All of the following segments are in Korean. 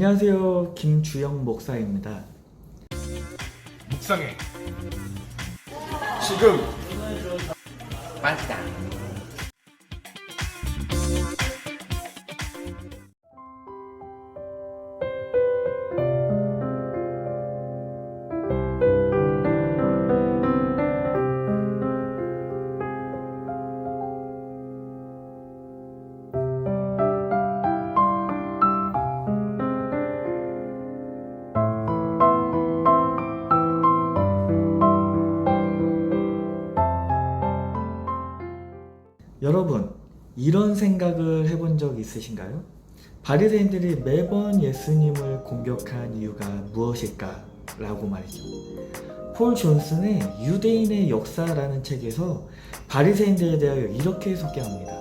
안녕하세요. 김주영 목사입니다. 묵상해. 지금 빠지다. 여러분, 이런 생각을 해본 적 있으신가요? 바리새인들이 매번 예수님을 공격한 이유가 무엇일까? 라고 말이죠. 폴 존슨의 유대인의 역사라는 책에서 바리새인들에 대하여 이렇게 소개합니다.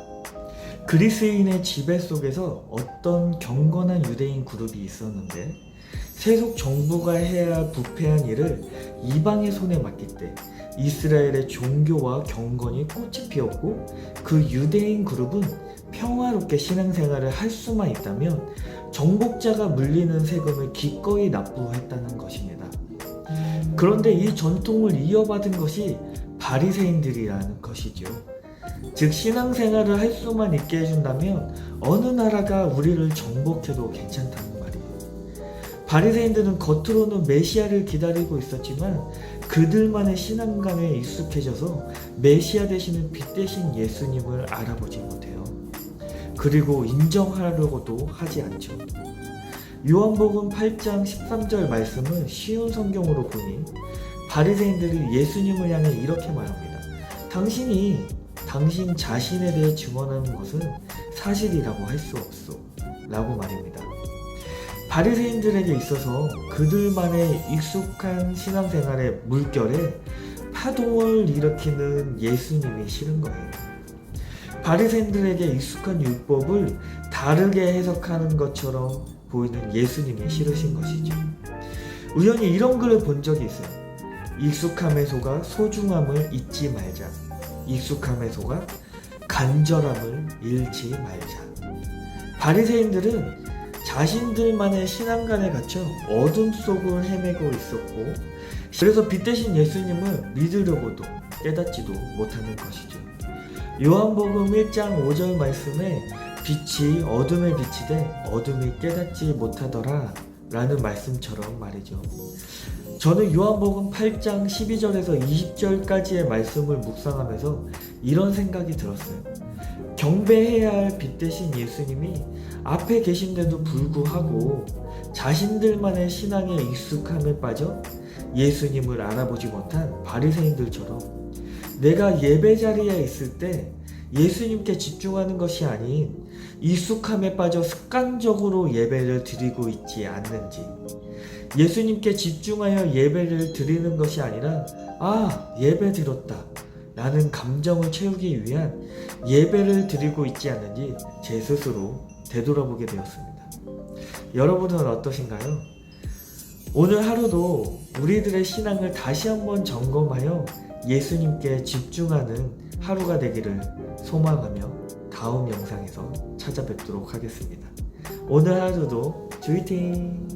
그리스인의 지배 속에서 어떤 경건한 유대인 그룹이 있었는데 세속 정부가 해야 할 부패한 일을 이방의 손에 맡길 때 이스라엘의 종교와 경건이 꽃이 피었고 그 유대인 그룹은 평화롭게 신앙생활을 할 수만 있다면 정복자가 물리는 세금을 기꺼이 납부했다는 것입니다. 그런데 이 전통을 이어받은 것이 바리새인들이라는 것이죠. 즉 신앙생활을 할 수만 있게 해준다면 어느 나라가 우리를 정복해도 말이에요. 바리새인들은 겉으로는 메시아를 기다리고 있었지만 그들만의 신앙관에 익숙해져서 메시아 되시는 빛 대신 예수님을 알아보지 못해요. 그리고 인정하려고도 하지 않죠. 요한복음 8장 13절 말씀은 쉬운 성경으로 보니 바리새인들이 예수님을 향해 이렇게 말합니다. 당신이 당신 자신에 대해 증언하는 것은 사실이라고 할 수 없소. 라고 말입니다. 바리새인들에게 있어서 그들만의 익숙한 신앙생활의 물결에 파동을 일으키는 예수님이 싫은 거예요. 바리새인들에게 익숙한 율법을 다르게 해석하는 것처럼 보이는 예수님이 싫으신 것이죠. 우연히 이런 글을 본 적이 있어요. 익숙함에 속아 소중함을 잊지 말자. 익숙함에 속아 간절함을 잃지 말자. 바리새인들은 자신들만의 신앙관에 갇혀 어둠 속을 헤매고 있었고 그래서 빛 대신 예수님을 믿으려고도 깨닫지도 못하는 것이죠. 요한복음 1장 5절 말씀에 빛이 어둠에 비치되 어둠이 깨닫지 못하더라 라는 말씀처럼 말이죠. 저는 요한복음 8장 12절에서 20절까지의 말씀을 묵상하면서 이런 생각이 들었어요. 경배해야 할 빛 대신 예수님이 앞에 계신데도 불구하고 자신들만의 신앙에 익숙함에 빠져 예수님을 알아보지 못한 바리새인들처럼 내가 예배 자리에 있을 때 예수님께 집중하는 것이 아닌 익숙함에 빠져 습관적으로 예배를 드리고 있지 않는지 예수님께 집중하여 예배를 드리는 것이 아니라 아 예배 드렸다 라는 감정을 채우기 위한 예배를 드리고 있지 않는지 제 스스로 되돌아보게 되었습니다. 여러분은 어떠신가요? 오늘 하루도 우리들의 신앙을 다시 한번 점검하여 예수님께 집중하는 하루가 되기를 소망하며 다음 영상에서 찾아뵙도록 하겠습니다. 오늘 하루도 주이팅!